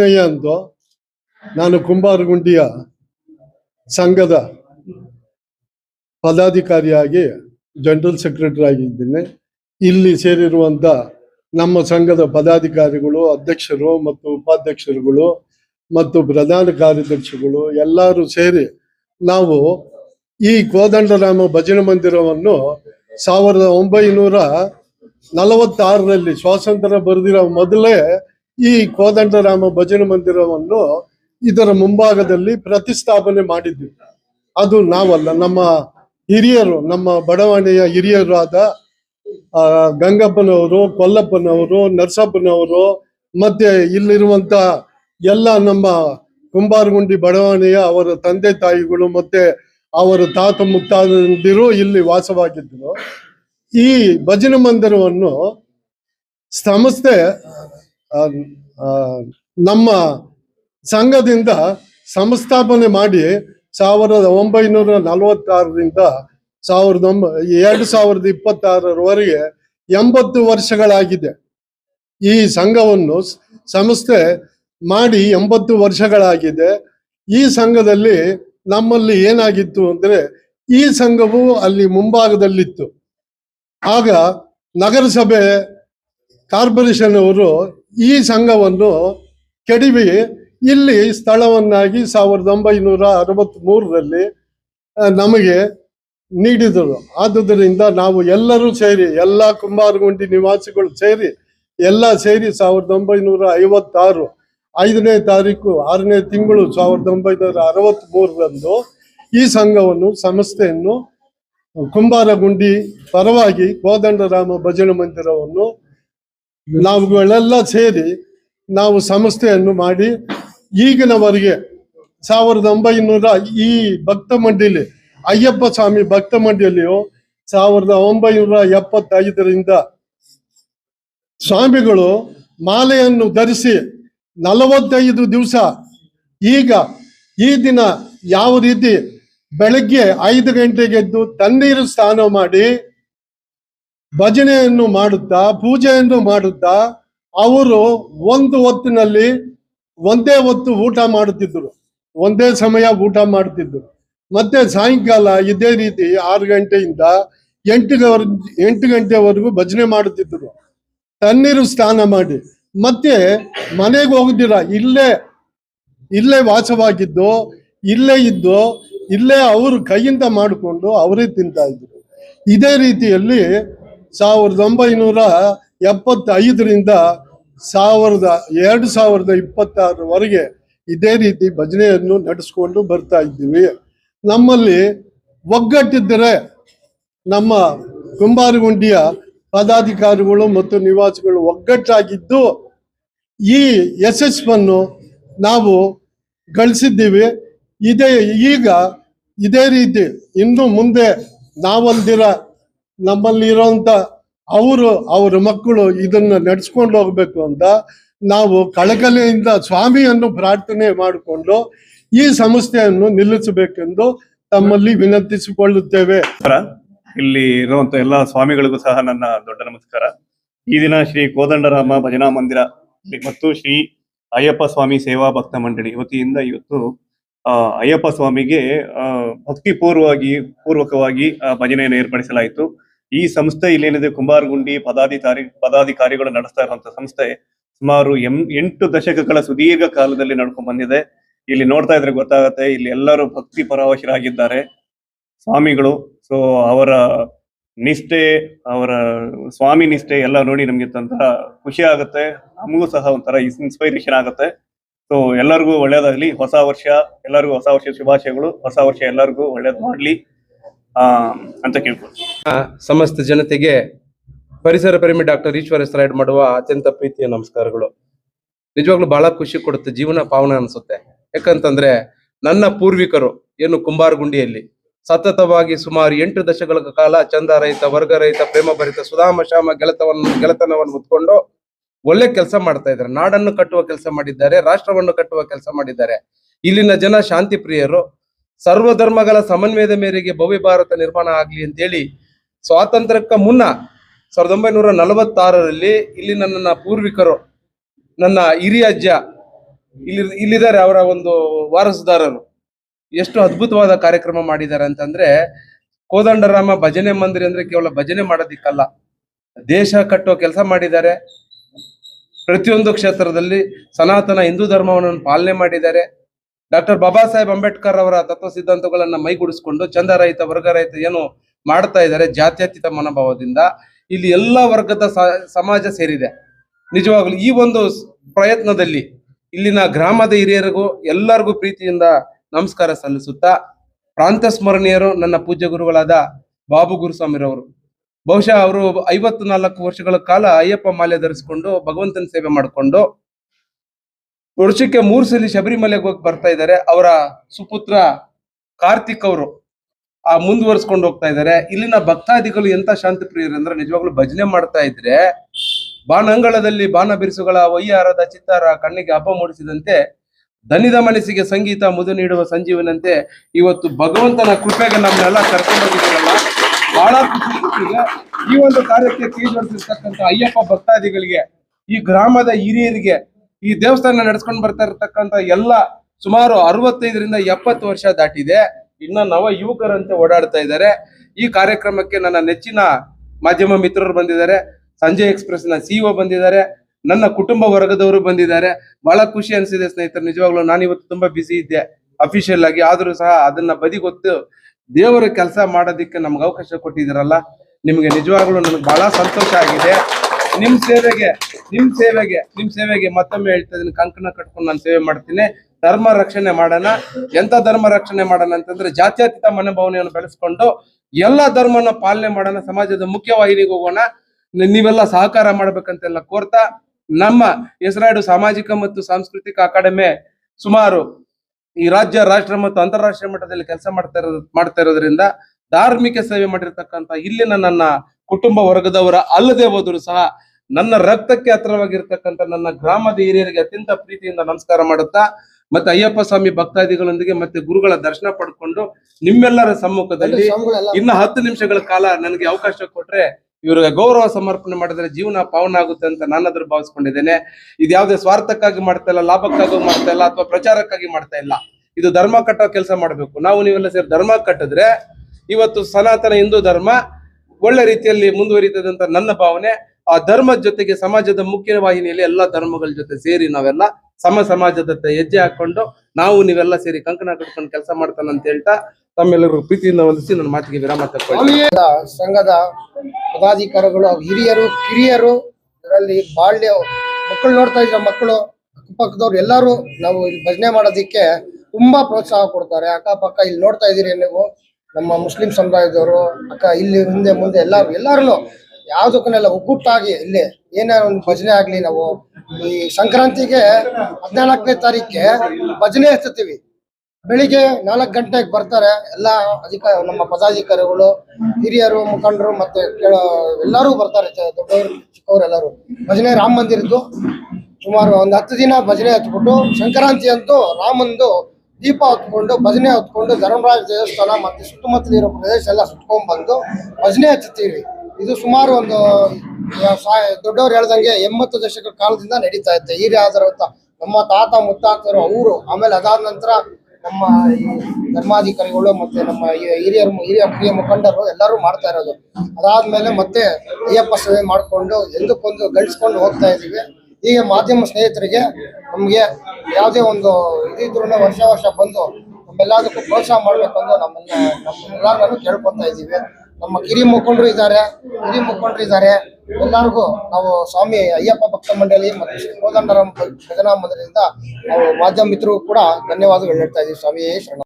ಕೃಷ್ಣಯ್ಯ ಅಂದು ನಾನು ಕುಂಬಾರಗುಂಡಿಯ ಸಂಘದ ಪದಾಧಿಕಾರಿಯಾಗಿ ಜನರಲ್ ಸೆಕ್ರೆಟರಿ ಆಗಿದ್ದೇನೆ. ಇಲ್ಲಿ ಸೇರಿರುವಂತ ನಮ್ಮ ಸಂಘದ ಪದಾಧಿಕಾರಿಗಳು, ಅಧ್ಯಕ್ಷರು ಮತ್ತು ಉಪಾಧ್ಯಕ್ಷರುಗಳು ಮತ್ತು ಪ್ರಧಾನ ಕಾರ್ಯದರ್ಶಿಗಳು ಎಲ್ಲರೂ ಸೇರಿ ನಾವು ಈ ಕೋದಂಡರಾಮ ಭಜನೆ ಮಂದಿರವನ್ನು ಸಾವಿರದ ಒಂಬೈನೂರ ನಲವತ್ತಾರರಲ್ಲಿ ಸ್ವಾತಂತ್ರ್ಯ ಬರೆದಿರೋ ಮೊದಲೇ ಈ ಕೋದಂಡರಾಮ ಭಜನೆ ಮಂದಿರವನ್ನು ಇದರ ಮುಂಭಾಗದಲ್ಲಿ ಪ್ರತಿಷ್ಠಾಪನೆ ಮಾಡಿದ್ವಿ. ಅದು ನಾವಲ್ಲ, ನಮ್ಮ ಹಿರಿಯರು, ನಮ್ಮ ಬಡಾವಣೆಯ ಹಿರಿಯರಾದ ಗಂಗಪ್ಪನವರು, ಕೊಲ್ಲಪ್ಪನವರು, ನರಸಪ್ಪನವರು, ಮತ್ತೆ ಇಲ್ಲಿರುವಂತ ಎಲ್ಲ ನಮ್ಮ ಕುಂಬಾರಗುಂಡಿ ಬಡಾವಣೆಯ ಅವರ ತಂದೆ ತಾಯಿಗಳು ಮತ್ತೆ ಅವರ ತಾತ ಮುತ್ತಾದಿರು ಇಲ್ಲಿ ವಾಸವಾಗಿದ್ದರು. ಈ ಭಜನೆ ಮಂದಿರವನ್ನು ಸಂಸ್ಥೆ ನಮ್ಮ ಸಂಘದಿಂದ ಸಂಸ್ಥಾಪನೆ ಮಾಡಿ ಸಾವಿರದ ಒಂಬೈನೂರ ನಲವತ್ತಾರರಿಂದ ಸಾವಿರದ ಒಂಬ, ಎರಡು ಸಾವಿರದ ಇಪ್ಪತ್ತಾರರವರೆಗೆ ಎಂಬತ್ತು ವರ್ಷಗಳಾಗಿದೆ. ಈ ಸಂಘವನ್ನು ಸಂಸ್ಥೆ ಮಾಡಿ ಎಂಬತ್ತು ವರ್ಷಗಳಾಗಿದೆ. ಈ ಸಂಘದಲ್ಲಿ ನಮ್ಮಲ್ಲಿ ಏನಾಗಿತ್ತು ಅಂದ್ರೆ ಈ ಸಂಘವು ಅಲ್ಲಿ ಮುಂಭಾಗದಲ್ಲಿತ್ತು. ಆಗ ನಗರಸಭೆ ಕಾರ್ಪೊರೇಷನ್ ಅವರು ಈ ಸಂಘವನ್ನು ಕೆಡವಿ ಇಲ್ಲಿ ಸ್ಥಳವನ್ನಾಗಿ ಸಾವಿರದ ಒಂಬೈನೂರ ಅರವತ್ತ್ ಮೂರರಲ್ಲಿ ನಮಗೆ ನೀಡಿದರು. ಆದುದರಿಂದ ನಾವು ಎಲ್ಲರೂ ಸೇರಿ, ಎಲ್ಲ ಕುಂಬಾರಗುಂಡಿ ನಿವಾಸಿಗಳು ಸೇರಿ, ಎಲ್ಲ ಸೇರಿ ಸಾವಿರದ ಒಂಬೈನೂರ ಐವತ್ತಾರು ಐದನೇ ತಾರೀಕು, ಆರನೇ ತಿಂಗಳು ಸಾವಿರದ ಒಂಬೈನೂರ ಅರವತ್ತ್ ಮೂರರಂದು ಈ ಸಂಘವನ್ನು ಸಂಸ್ಥೆಯನ್ನು ಕುಂಬಾರಗುಂಡಿ ಪರವಾಗಿ ಕೋದಂಡರಾಮ ಭಜನೆ ಮಂದಿರವನ್ನು ನಾವುಗಳೆಲ್ಲ ಸೇರಿ ನಾವು ಸಂಸ್ಥೆಯನ್ನು ಮಾಡಿ ಈಗಿನವರೆಗೆ ಸಾವಿರದ ಒಂಬೈನೂರ ಈ ಭಕ್ತ ಮಂಡಳಿ, ಅಯ್ಯಪ್ಪ ಸ್ವಾಮಿ ಭಕ್ತ ಮಂಡಳಿಯು ಸಾವಿರದ ಒಂಬೈನೂರ ಎಪ್ಪತ್ತೈದರಿಂದ ಸ್ವಾಮಿಗಳು ಮಾಲೆಯನ್ನು ಧರಿಸಿ ನಲವತ್ತೈದು ದಿವಸ ಈಗ ಈ ದಿನ ಯಾವ ರೀತಿ ಬೆಳಗ್ಗೆ ಐದು ಗಂಟೆಗೆದ್ದು ತಣ್ಣೀರು ಸ್ನಾನ ಮಾಡಿ ಭಜನೆಯನ್ನು ಮಾಡುತ್ತಾ, ಪೂಜೆಯನ್ನು ಮಾಡುತ್ತಾ, ಅವರು ಒಂದು ಹೊತ್ತಿನಲ್ಲಿ ಒಂದೇ ಹೊತ್ತು ಊಟ ಮಾಡುತ್ತಿದ್ದರು. ಒಂದೇ ಸಮಯ ಊಟ ಮಾಡುತ್ತಿದ್ದರು. ಮತ್ತೆ ಸಾಯಂಕಾಲ ಇದೇ ರೀತಿ ಆರು ಗಂಟೆಯಿಂದ ಎಂಟು ಎಂಟು ಗಂಟೆವರೆಗೂ ಭಜನೆ ಮಾಡುತ್ತಿದ್ದರು. ತಣ್ಣೀರು ಸ್ನಾನ ಮಾಡಿ. ಮತ್ತೆ ಮನೆಗೆ ಹೋಗುದಿಲ್ಲ ಇಲ್ಲೇ ಇಲ್ಲೇ ವಾಸವಾಗಿದ್ದು, ಇಲ್ಲೇ ಇದ್ದು, ಇಲ್ಲೇ ಅವರು ಕೈಯಿಂದ ಮಾಡಿಕೊಂಡು ಅವರೇ ತಿಂತಾ ಇದ್ರು ಇದೇ ರೀತಿಯಲ್ಲಿ ಸಾವಿರದ ಒಂಬೈನೂರ ಎಪ್ಪತ್ತೈದರಿಂದ ಸಾವಿರದ ಎರಡು ಸಾವಿರದ ಇಪ್ಪತ್ತಾರವರೆಗೆ ಇದೇ ರೀತಿ ಭಜನೆಯನ್ನು ನಡೆಸ್ಕೊಂಡು ಬರ್ತಾ ಇದ್ದೀವಿ. ನಮ್ಮಲ್ಲಿ ಒಗ್ಗಟ್ಟಿದ್ದರೆ ನಮ್ಮ ಕುಂಬಾರಗುಂಡಿಯ ಪದಾಧಿಕಾರಿಗಳು ಮತ್ತು ನಿವಾಸಿಗಳು ಒಗ್ಗಟ್ಟಾಗಿದ್ದು ಈ ಯಶಸ್ಸನ್ನು ನಾವು ಗಳಿಸಿದ್ದೀವಿ. ಇದೇ ಈಗ ಇದೇ ರೀತಿ ಇನ್ನು ಮುಂದೆ ನಾವಲ್ದಿರ ನಮ್ಮಲ್ಲಿ ಇರೋಂತ ಅವರು, ಅವರ ಮಕ್ಕಳು ಇದನ್ನ ನಡೆಸ್ಕೊಂಡು ಹೋಗ್ಬೇಕು ಅಂತ ನಾವು ಕಳಕಲೆಯಿಂದ ಸ್ವಾಮಿಯನ್ನು ಪ್ರಾರ್ಥನೆ ಮಾಡಿಕೊಂಡು ಈ ಸಮಸ್ಯೆಯನ್ನು ನಿಲ್ಲಿಸಬೇಕೆಂದು ತಮ್ಮಲ್ಲಿ ವಿನಂತಿಸಿಕೊಳ್ಳುತ್ತೇವೆ. ಇಲ್ಲಿ ಇರುವಂತ ಎಲ್ಲ ಸ್ವಾಮಿಗಳಿಗೂ ಸಹ ನನ್ನ ದೊಡ್ಡ ನಮಸ್ಕಾರ. ಈ ದಿನ ಶ್ರೀ ಕೋದಂಡರಾಮ ಭಜನಾ ಮಂದಿರ ಮತ್ತು ಶ್ರೀ ಅಯ್ಯಪ್ಪ ಸ್ವಾಮಿ ಸೇವಾ ಭಕ್ತ ಮಂಡಳಿ ವತಿಯಿಂದ ಇವತ್ತು ಅಯ್ಯಪ್ಪ ಸ್ವಾಮಿಗೆ ಭಕ್ತಿ ಪೂರ್ವವಾಗಿ, ಪೂರ್ವಕವಾಗಿ ಭಜನೆಯನ್ನು ಏರ್ಪಡಿಸಲಾಯಿತು. ಈ ಸಂಸ್ಥೆ ಇಲ್ಲೇನಿದೆ, ಕುಂಬಾರಗುಂಡಿ ಪದಾಧಿಕಾರಿ, ಪದಾಧಿಕಾರಿಗಳು ನಡೆಸ್ತಾ ಇರುವಂತಹ ಸಂಸ್ಥೆ ಸುಮಾರು ಎಂ, ಎಂಟು ದಶಕಗಳ ಸುದೀರ್ಘ ಕಾಲದಲ್ಲಿ ನಡ್ಕೊಂಡು ಬಂದಿದೆ. ಇಲ್ಲಿ ನೋಡ್ತಾ ಇದ್ರೆ ಗೊತ್ತಾಗತ್ತೆ, ಇಲ್ಲಿ ಎಲ್ಲರೂ ಭಕ್ತಿ ಪರವಶರಾಗಿದ್ದಾರೆ. ಸ್ವಾಮಿಗಳು ಸೊ ಅವರ ನಿಷ್ಠೆ, ಅವರ ಸ್ವಾಮಿ ನಿಷ್ಠೆ ಎಲ್ಲ ನೋಡಿ ನಮ್ಗೆ ಒಂಥರ ಖುಷಿ ಆಗುತ್ತೆ. ನಮಗೂ ಸಹ ಒಂಥರ ಇನ್ಸ್ಪೈರೇಷನ್ ಆಗುತ್ತೆ. ಸೊ ಎಲ್ಲರಿಗೂ ಒಳ್ಳೇದಾಗ್ಲಿ, ಹೊಸ ವರ್ಷ, ಎಲ್ಲರಿಗೂ ಹೊಸ ವರ್ಷ ಶುಭಾಶಯಗಳು, ಹೊಸ ವರ್ಷ ಎಲ್ಲರಿಗೂ ಒಳ್ಳೇದು ಮಾಡ್ಲಿ. ಅಂತ ಕೇಳ್ಕೊಳ್ತೀನಿ ಸಮಸ್ತ ಜನತೆಗೆ ಪರಿಸರ ಪ್ರೇಮಿ ಡಾಕ್ಟರ್ ಈಶ್ವರ ರೈಡ್ ಮಾಡುವ ಅತ್ಯಂತ ಪ್ರೀತಿಯ ನಮಸ್ಕಾರಗಳು. ನಿಜವಾಗ್ಲೂ ಬಹಳ ಖುಷಿ ಕೊಡುತ್ತೆ, ಜೀವನ ಪಾವನ ಅನಿಸುತ್ತೆ. ಯಾಕಂತಂದ್ರೆ ನನ್ನ ಪೂರ್ವಿಕರು, ಏನು ಕುಂಬಾರಗುಂಡಿಯಲ್ಲಿ, ಸತತವಾಗಿ ಸುಮಾರು ಎಂಟು ದಶಕಗಳ ಕಾಲ ಚಂದ ರಹಿತ ವರ್ಗ ರಹಿತ ಪ್ರೇಮ ಭರಿತ ಸುಧಾಮ, ಶ್ಯಾಮ ಗೆಳತವನ್ನು ಗೆಳೆತನವನ್ನು ಹೊತ್ಕೊಂಡು ಒಳ್ಳೆ ಕೆಲಸ ಮಾಡ್ತಾ ಇದ್ದಾರೆ. ನಾಡನ್ನು ಕಟ್ಟುವ ಕೆಲಸ ಮಾಡಿದ್ದಾರೆ, ರಾಷ್ಟ್ರವನ್ನು ಕಟ್ಟುವ ಕೆಲಸ ಮಾಡಿದ್ದಾರೆ. ಇಲ್ಲಿನ ಜನ ಶಾಂತಿ ಪ್ರಿಯರು ಸರ್ವಧರ್ಮಗಳ ಸಮನ್ವಯದ ಮೇರೆಗೆ ಭವ್ಯ ಭಾರತ ನಿರ್ಮಾಣ ಆಗ್ಲಿ ಅಂತೇಳಿ ಸ್ವಾತಂತ್ರ್ಯಕ್ಕ ಮುನ್ನ ಸಾವಿರದ ಒಂಬೈನೂರ ನಲವತ್ತಾರರಲ್ಲಿ ಇಲ್ಲಿ ನನ್ನ ಪೂರ್ವಿಕರು, ನನ್ನ ಹಿರಿಯ ಅಜ್ಜ, ಇಲ್ಲಿ, ಇಲ್ಲಿದ್ದಾರೆ ಅವರ ಒಂದು ವಾರಸುದಾರರು. ಎಷ್ಟು ಅದ್ಭುತವಾದ ಕಾರ್ಯಕ್ರಮ ಮಾಡಿದ್ದಾರೆ ಅಂತಂದ್ರೆ, ಕೋದಂಡರಾಮ ಭಜನೆ ಮಂದಿರ ಅಂದ್ರೆ ಕೇವಲ ಭಜನೆ ಮಾಡೋದಿಕ್ಕಲ್ಲ. ದೇಶ ಕಟ್ಟೋ ಕೆಲಸ ಮಾಡಿದ್ದಾರೆ. ಪ್ರತಿಯೊಂದು ಕ್ಷೇತ್ರದಲ್ಲಿ ಸನಾತನ ಹಿಂದೂ ಧರ್ಮವನ್ನು ಪಾಲನೆ ಮಾಡಿದ್ದಾರೆ. ಡಾಕ್ಟರ್ ಬಾಬಾ ಸಾಹೇಬ್ ಅಂಬೇಡ್ಕರ್ ಅವರ ತತ್ವ ಸಿದ್ಧಾಂತಗಳನ್ನ ಮೈಗೂಡಿಸ್ಕೊಂಡು ಚಂದರಹಿತ ವರ್ಗರಹಿತ ಏನು ಮಾಡ್ತಾ ಇದ್ದಾರೆ ಜಾತ್ಯತೀತ ಮನೋಭಾವದಿಂದ ಇಲ್ಲಿ ಎಲ್ಲ ವರ್ಗದ ಸಮಾಜ ಸೇರಿದೆ. ನಿಜವಾಗ್ಲು ಈ ಒಂದು ಪ್ರಯತ್ನದಲ್ಲಿ ಇಲ್ಲಿನ ಗ್ರಾಮದ ಹಿರಿಯರಿಗೂ ಎಲ್ಲರಿಗೂ ಪ್ರೀತಿಯಿಂದ ನಮಸ್ಕಾರ ಸಲ್ಲಿಸುತ್ತಾ ಪ್ರಾಂತ ಸ್ಮರಣೀಯರು, ನನ್ನ ಪೂಜ್ಯ ಗುರುಗಳಾದ ಬಾಬು ಗುರುಸ್ವಾಮಿರವರು ಬಹುಶಃ ಅವರು ಐವತ್ತು ನಾಲ್ಕು ವರ್ಷಗಳ ಕಾಲ ಅಯ್ಯಪ್ಪ ಮಾಲೆ ಧರಿಸಿಕೊಂಡು ಭಗವಂತನ ಸೇವೆ ಮಾಡಿಕೊಂಡು ವರ್ಷಕ್ಕೆ ಮೂರು ಸಲ ಶಬರಿಮಲೆಗೆ ಹೋಗಿ ಬರ್ತಾ ಇದ್ದಾರೆ. ಅವರ ಸುಪುತ್ರ ಕಾರ್ತಿಕ್ ಅವರು ಆ ಮುಂದುವರ್ಸ್ಕೊಂಡು ಹೋಗ್ತಾ ಇದ್ದಾರೆ. ಇಲ್ಲಿನ ಭಕ್ತಾದಿಗಳು ಎಂತ ಶಾಂತಿ ಪ್ರಿಯರು ಅಂದ್ರೆ ನಿಜವಾಗ್ಲೂ ಭಜನೆ ಮಾಡ್ತಾ ಇದ್ರೆ ಬಾನಂಗಳದಲ್ಲಿ ಬಾಣ ಬಿರುಸುಗಳ ವಯ್ಯಾರದ ಚಿತ್ತಾರ ಕಣ್ಣಿಗೆ ಹಬ್ಬ ಮೂಡಿಸಿದಂತೆ ದನಿದ ಮನಸ್ಸಿಗೆ ಸಂಗೀತ ಮುದು ನೀಡುವ ಸಂಜೀವನಂತೆ ಇವತ್ತು ಭಗವಂತನ ಕೃಪೆಗೆ ನಮ್ಮನ್ನೆಲ್ಲ ಕರ್ಕೊಂಡೋಗಿದ್ದೀರಲ್ಲ ಬಹಳ ಖುಷಿ. ಈ ಒಂದು ಕಾರ್ಯಕ್ಕೆ ಕೈ ಜೋಡಿಸಿರ್ತಕ್ಕಂಥ ಅಯ್ಯಪ್ಪ ಭಕ್ತಾದಿಗಳಿಗೆ, ಈ ಗ್ರಾಮದ ಹಿರಿಯರಿಗೆ ಈ ದೇವಸ್ಥಾನ ನಡೆಸ್ಕೊಂಡು ಬರ್ತಾ ಇರತಕ್ಕಂತ ಎಲ್ಲ ಸುಮಾರು ಅರವತ್ತೈದರಿಂದ ಎಪ್ಪತ್ತು ವರ್ಷ ದಾಟಿದೆ. ಇನ್ನ ನವ ಯುವಕರಂತೆ ಓಡಾಡ್ತಾ ಇದ್ದಾರೆ. ಈ ಕಾರ್ಯಕ್ರಮಕ್ಕೆ ನನ್ನ ನೆಚ್ಚಿನ ಮಾಧ್ಯಮ ಮಿತ್ರರು ಬಂದಿದ್ದಾರೆ. ಸಂಜಯ್ ಎಕ್ಸ್ಪ್ರೆಸ್ನ ಸಿಇಒ ಬಂದಿದ್ದಾರೆ. ನನ್ನ ಕುಟುಂಬ ವರ್ಗದವರು ಬಂದಿದ್ದಾರೆ. ಬಹಳ ಖುಷಿ ಅನಿಸಿದೆ ಸ್ನೇಹಿತರೆ. ನಿಜವಾಗ್ಲೂ ನಾನು ಇವತ್ತು ತುಂಬಾ ಬ್ಯುಸಿ ಇದ್ದೆ. ಅಫಿಷಿಯಲ್ ಆಗಿ ಆದ್ರೂ ಸಹ ಅದನ್ನ ಬದಿಗೊತ್ತು ದೇವರ ಕೆಲಸ ಮಾಡೋದಿಕ್ಕೆ ನಮ್ಗೆ ಅವಕಾಶ ಕೊಟ್ಟಿದ್ದೀರಲ್ಲ. ನಿಮಗೆ ನಿಜವಾಗ್ಲೂ ನನಗೆ ಬಹಳ ಸಂತೋಷ ಆಗಿದೆ. ನಿಮ್ ಸೇವೆಗೆ ನಿಮ್ ಸೇವೆಗೆ ನಿಮ್ ಸೇವೆಗೆ ಮತ್ತೊಮ್ಮೆ ಹೇಳ್ತಾ ಇದೀನಿ ಕಂಕಣ ಕಟ್ಕೊಂಡು ನಾನು ಸೇವೆ ಮಾಡ್ತೀನಿ. ಧರ್ಮ ರಕ್ಷಣೆ ಮಾಡೋಣ. ಎಂತ ಧರ್ಮ ರಕ್ಷಣೆ ಮಾಡೋಣ ಅಂತಂದ್ರೆ ಜಾತ್ಯತೀತ ಮನೋಭಾವನೆಯನ್ನು ಬೆಳೆಸ್ಕೊಂಡು ಎಲ್ಲಾ ಧರ್ಮನ ಪಾಲನೆ ಮಾಡೋಣ, ಸಮಾಜದ ಮುಖ್ಯವಾಹಿನಿಗೆ ಹೋಗೋಣ. ನೀವೆಲ್ಲ ಸಹಕಾರ ಮಾಡ್ಬೇಕಂತೆಲ್ಲ ಕೋರ್ತಾ, ನಮ್ಮ ಹೆಸರಾಡು ಸಾಮಾಜಿಕ ಮತ್ತು ಸಾಂಸ್ಕೃತಿಕ ಅಕಾಡೆಮಿ ಸುಮಾರು ಈ ರಾಜ್ಯ, ರಾಷ್ಟ್ರ ಮತ್ತು ಅಂತಾರಾಷ್ಟ್ರೀಯ ಮಟ್ಟದಲ್ಲಿ ಕೆಲಸ ಮಾಡ್ತಾ ಇರೋ ಮಾಡ್ತಾ ಇರೋದ್ರಿಂದ ಧಾರ್ಮಿಕ ಸೇವೆ ಮಾಡಿರ್ತಕ್ಕಂಥ ಇಲ್ಲಿನ ನನ್ನ ಕುಟುಂಬ ವರ್ಗದವರ ಅಲ್ಲದೆ ಹೋದ್ರು ಸಹ ನನ್ನ ರಕ್ತಕ್ಕೆ ಹತ್ರವಾಗಿರ್ತಕ್ಕಂಥ ನನ್ನ ಗ್ರಾಮದ ಹಿರಿಯರಿಗೆ ಅತ್ಯಂತ ಪ್ರೀತಿಯಿಂದ ನಮಸ್ಕಾರ ಮಾಡುತ್ತಾ ಮತ್ತೆ ಅಯ್ಯಪ್ಪ ಸ್ವಾಮಿ ಭಕ್ತಾದಿಗಳೊಂದಿಗೆ ಮತ್ತೆ ಗುರುಗಳ ದರ್ಶನ ಪಡ್ಕೊಂಡು ನಿಮ್ಮೆಲ್ಲರ ಸಮ್ಮುಖದಲ್ಲಿ ಇನ್ನ ಹತ್ತು ನಿಮಿಷಗಳ ಕಾಲ ನನಗೆ ಅವಕಾಶ ಕೊಟ್ರೆ ಇವ್ರಿಗೆ ಗೌರವ ಸಮರ್ಪಣೆ ಮಾಡಿದ್ರೆ ಜೀವನ ಪಾವನ ಆಗುತ್ತೆ ಅಂತ ನಾನಾದ್ರೂ ಭಾವಿಸ್ಕೊಂಡಿದ್ದೇನೆ. ಇದು ಯಾವುದೇ ಸ್ವಾರ್ಥಕ್ಕಾಗಿ ಮಾಡ್ತಾ ಇಲ್ಲ ಲಾಭಕ್ಕಾಗಿ ಮಾಡ್ತಾ ಇಲ್ಲ ಅಥವಾ ಪ್ರಚಾರಕ್ಕಾಗಿ ಮಾಡ್ತಾ ಇಲ್ಲ. ಇದು ಧರ್ಮ ಕಟ್ಟೋ ಕೆಲಸ ಮಾಡಬೇಕು. ನಾವು ನೀವೆಲ್ಲ ಸೇರಿ ಧರ್ಮ ಕಟ್ಟಿದ್ರೆ ಇವತ್ತು ಸನಾತನ ಹಿಂದೂ ಧರ್ಮ ಒಳ್ಳೆ ರೀತಿಯಲ್ಲಿ ಮುಂದುವರಿತದಂತ ನನ್ನ ಭಾವನೆ. ಆ ಧರ್ಮದ ಜೊತೆಗೆ ಸಮಾಜದ ಮುಖ್ಯ ವಾಹಿನಿಯಲ್ಲಿ ಎಲ್ಲ ಧರ್ಮಗಳ ಜೊತೆ ಸೇರಿ ನಾವೆಲ್ಲ ಸಮ ಸಮಾಜದತ್ತ ಹೆಜ್ಜೆ ಹಾಕೊಂಡು ನಾವು ನೀವೆಲ್ಲ ಸೇರಿ ಕಂಕಣ ಕಟ್ಕೊಂಡು ಕೆಲಸ ಮಾಡ್ತಾನೆ ಅಂತ ಹೇಳ್ತಾ ತಮ್ಮೆಲ್ಲರಿಗೂ ಪ್ರೀತಿಯಿಂದ ವಂದಿಸಿ ನನ್ನ ಮಾತಿಗೆ ವಿರಾಮ ತಕ್ಕೊಳ್ಳಿ ಸಂಘದ ಪದಾಧಿಕಾರಿಗಳು ಹಿರಿಯರು, ಕಿರಿಯರು, ಇದರಲ್ಲಿ ಬಾಳ್ಯ ಮಕ್ಕಳು ನೋಡ್ತಾ ಇದ್ರ ಮಕ್ಕಳು ಅಕ್ಕಪಕ್ಕದವ್ರು ಎಲ್ಲರೂ ನಾವು ಇಲ್ಲಿ ಭಜನೆ ಮಾಡೋದಿಕ್ಕೆ ತುಂಬಾ ಪ್ರೋತ್ಸಾಹ ಕೊಡ್ತಾರೆ. ಅಕ್ಕಪಕ್ಕ ಇಲ್ಲಿ ನೋಡ್ತಾ ಇದ್ದೀರಿ ನೀವು. ನಮ್ಮ ಮುಸ್ಲಿಂ ಸಮುದಾಯದವರು, ಅಕ್ಕ ಇಲ್ಲಿ ಹಿಂದೆ ಮುಂದೆ ಎಲ್ಲಾರು ಎಲ್ಲಾರು ಯಾವ್ದಕ್ಕನೆಲ್ಲ ಒಗ್ಗುಟ್ಟಾಗಿ ಇಲ್ಲಿ ಏನೇ ಒಂದು ಭಜನೆ ಆಗ್ಲಿ ನಾವು ಈ ಸಂಕ್ರಾಂತಿಗೆ ಹದಿನಾಲ್ಕನೇ ತಾರೀಕಿಗೆ ಭಜನೆ ಎತ್ತುತ್ತೀವಿ. ಬೆಳಿಗ್ಗೆ ನಾಲ್ಕು ಗಂಟೆಗೆ ಬರ್ತಾರೆ ಎಲ್ಲ ಅಧಿಕ ನಮ್ಮ ಪದಾಧಿಕಾರಿಗಳು, ಹಿರಿಯರು, ಮುಖಂಡರು ಮತ್ತೆ ಎಲ್ಲರೂ ಬರ್ತಾರೆ ದೊಡ್ಡವರು, ಚಿಕ್ಕವರು ಎಲ್ಲರೂ. ಭಜನೆ ರಾಮ ಮಂದಿರದ್ದು. ಸುಮಾರು ಒಂದು ಹತ್ತು ದಿನ ಭಜನೆ ಹತ್ಬಿಟ್ಟು ಸಂಕ್ರಾಂತಿ ಅಂತೂ ರಾಮಂದು ದೀಪ ಹೊತ್ಕೊಂಡು, ಭಜನೆ ಹೊತ್ಕೊಂಡು ಧರ್ಮರಾಜ ದೇವಸ್ಥಾನ ಮತ್ತೆ ಸುತ್ತಮುತ್ತಲಿರೋ ಪ್ರದೇಶ ಎಲ್ಲ ಸುತ್ಕೊಂಡ್ ಬಂದು ಭಜನೆ ಹಚ್ಚುತ್ತೀವಿ ಇದು ಸುಮಾರು ಒಂದು ದೊಡ್ಡವರು ಹೇಳ್ದಂಗೆ ಎಂಬತ್ತು ದಶಕ ಕಾಲದಿಂದ ನಡೀತಾ ಇತ್ತು. ಈ ಆಧಾರವಂತ ನಮ್ಮ ತಾತ ಮುತ್ತಾತರು, ಅವರು ಆಮೇಲೆ ಅದಾದ ನಂತರ ನಮ್ಮ ಈ ಧರ್ಮಾಧಿಕಾರಿಗಳು ಮತ್ತೆ ನಮ್ಮ ಹಿರಿಯ ಹಿರಿಯರು, ಹಿರಿಯ ಹಿರಿಯ ಮುಖಂಡರು ಎಲ್ಲರೂ ಮಾಡ್ತಾ ಇರೋದು. ಅದಾದ್ಮೇಲೆ ಮತ್ತೆ ಅಯ್ಯಪ್ಪ ಸೇವೆ ಮಾಡ್ಕೊಂಡು ಎಂದಕ್ಕೊಂದು ಗಳಿಸ್ಕೊಂಡು ಹೋಗ್ತಾ ಇದೀವಿ ಹೀಗೆ ಮಾಧ್ಯಮ ಸ್ನೇಹಿತರಿಗೆ ನಮಗೆ ಯಾವುದೇ ಒಂದು ಇದಿದ್ರು ವರ್ಷ ವರ್ಷ ಬಂದು ನಮ್ಮೆಲ್ಲದಕ್ಕೂ ಪ್ರೋತ್ಸಾಹ ಮಾಡಬೇಕಂದು ನಮ್ಮನ್ನ, ನಮ್ಮೆಲ್ಲರನ್ನು ಕೇಳ್ಕೊತಾ ಇದ್ದೀವಿ. ನಮ್ಮ ಕಿರಿ ಮುಖಂಡರು ಇದ್ದಾರೆ, ಹಿರಿ ಮುಖಂಡರು ಇದ್ದಾರೆ. ಎಲ್ಲರಿಗೂ ನಾವು ಸ್ವಾಮಿ ಅಯ್ಯಪ್ಪ ಭಕ್ತ ಮಂಡಳಿ ಮತ್ತು ಶ್ರೀ ಕೋದಂಡರಾಮ ಭಜನಾ ಮಂದಿರದಿಂದ ನಾವು ಮಾಧ್ಯಮ ಮಿತ್ರರು ಕೂಡ ಧನ್ಯವಾದಗಳು ಹೇಳ್ತಾ ಇದ್ದೀವಿ. ಸ್ವಾಮಿ ಶರಣ